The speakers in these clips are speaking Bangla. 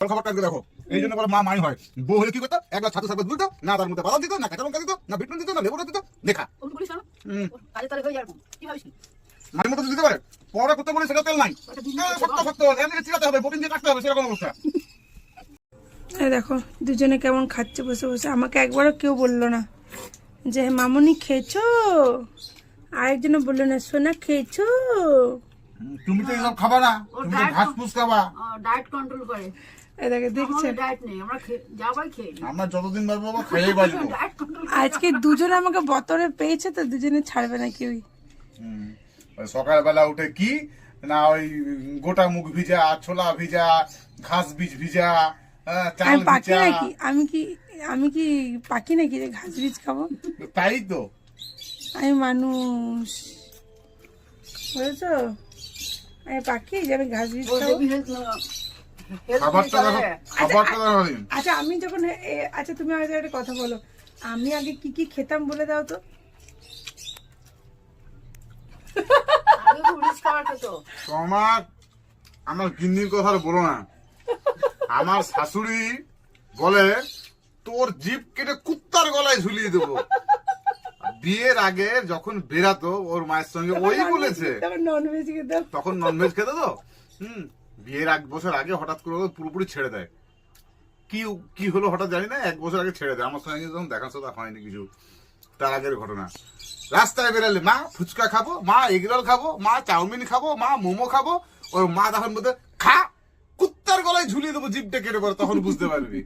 তোর খবরটা আজকে দেখো। এই জন্য মা মাই হয়। বউ হলে কি করতো? এক গ্লাস ছাতু সার্বত দিত না তার মধ্যে বাদাম দিত না কাঁচা লঙ্কা দিত না বিট দিত না লেবু দিত। দেখা। মাঝে মতো দিতে পারে পরে করতে বলে সেটা তেল নাই। এমনি চিরাতে হবে দিয়ে কাটতে হবে সেরকম অবস্থা। দুজনে কেমন খাচ্ছে বসে বসে। আমাকে একবারও কেউ বলল না যে মামুনি খেয়েছো? আরেকজনে বলল না সোনা খেয়েছো? তুমি তো এসব খাবা না। তুমি তো ঘাস ফুস খাবা। ডায়েট কন্ট্রোল করে। আজকে দুজনে আমাকে বতরে পেয়েছে তো দুজনে ছাড়বে না কেউই। সকালবেলা উঠে কি? না ওই গোটা মুখ ভিজা ছোলা ভিজা ঘাস বীজ ভিজা হ্যাঁ, আমি পাখি নাকি? আমি কি আমি কি পাখি নাকি যে ঘাস বীজ খাব? তাই তো। আমি মানুষ। বুঝেছ? আমি পাখি যে আমি ঘাস বীজ খাব। খাবারটা দেখো খাবারটা দেখো আচ্ছা আমি যখন আচ্ছা তুমি আগে একটা কথা বলো। আমি আগে কি কি খেতাম বলে দাও তো? তোমার আমার গিন্নির কথা বলো না। আমার শাশুড়ি বলে তোর জিপ কেটে কুত্তার গলায় ঝুলিয়ে দেবো। বিয়ের আগে যখন বেরাতো ওর মায়ের সঙ্গে ওই বলেছে। তখন ননভেজ খেতাম তখন ননভেজ খেতে তো হুম। বিয়ের এক বছর আগে হঠাৎ করে পুরোপুরি ছেড়ে দেয়। কি কি হলো হঠাৎ জানি না এক বছর আগে ছেড়ে দেয়। আমার সঙ্গে যখন দেখা সাথে হয়নি কিছু। তার আগের ঘটনা। রাস্তায় বেরালে মা ফুচকা খাব? মা এগরোল খাব? মা চাউমিন খাব? মা মোমো খাব? ওর মা তখন বলতে খা কুত্তার গলায় ঝুলিয়ে দেবো জিপটা কেটে পরে তখন বুঝতে পারবি।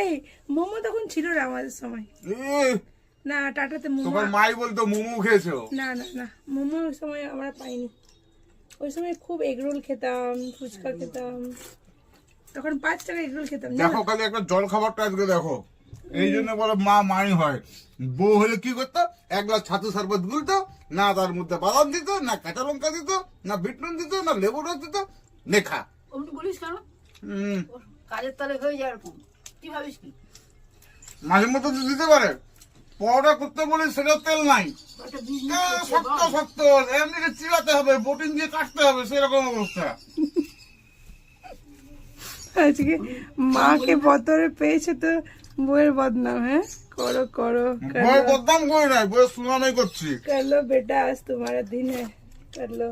এই মোমো তখন ছিল না আমাদের সময়। না টাটাতে মোমো তোমার মাই বলতো মোমো খেয়েছো? না না না মোমো সময় আমরা পাইনি। ওই সময় খুব এগরোল খেতাম ফুচকা খেতাম। তখন পাঁচ টাকা এগরোল খেতাম। দেখো খালি একটা জল খাবারটা আজকে দেখো। এই জন্য বলে মা মাই হয়। বউ হলে কি করতো? এক গ্লাস ছাতু শরবত গুলতো না তার মধ্যে বাদাম দিত না কাঁচা লঙ্কা দিত না বিট নুন দিত না লেবু রস দিত লেখা অমনি বলিস কেন? হুম, কাজের তালে হয়ে যায় এরকম। কি ভাবিস কি? মাঝে মতো তো দিতে পারে। পরোটা করতে বলি সেটা তেল নাই। হ্যাঁ, শক্ত শক্ত। এমনিকে চিড়াতে হবে বোটিং দিয়ে কাটতে হবে সেরকম অবস্থা। আজকে মাকে বতরে পেয়েছে তো বইয়ের বদনাম হ্যাঁ? করো করো বদনাম করে নাই বইয়ের সুনামই করছি। কালো বেটা আজ তোমার দিনে কালো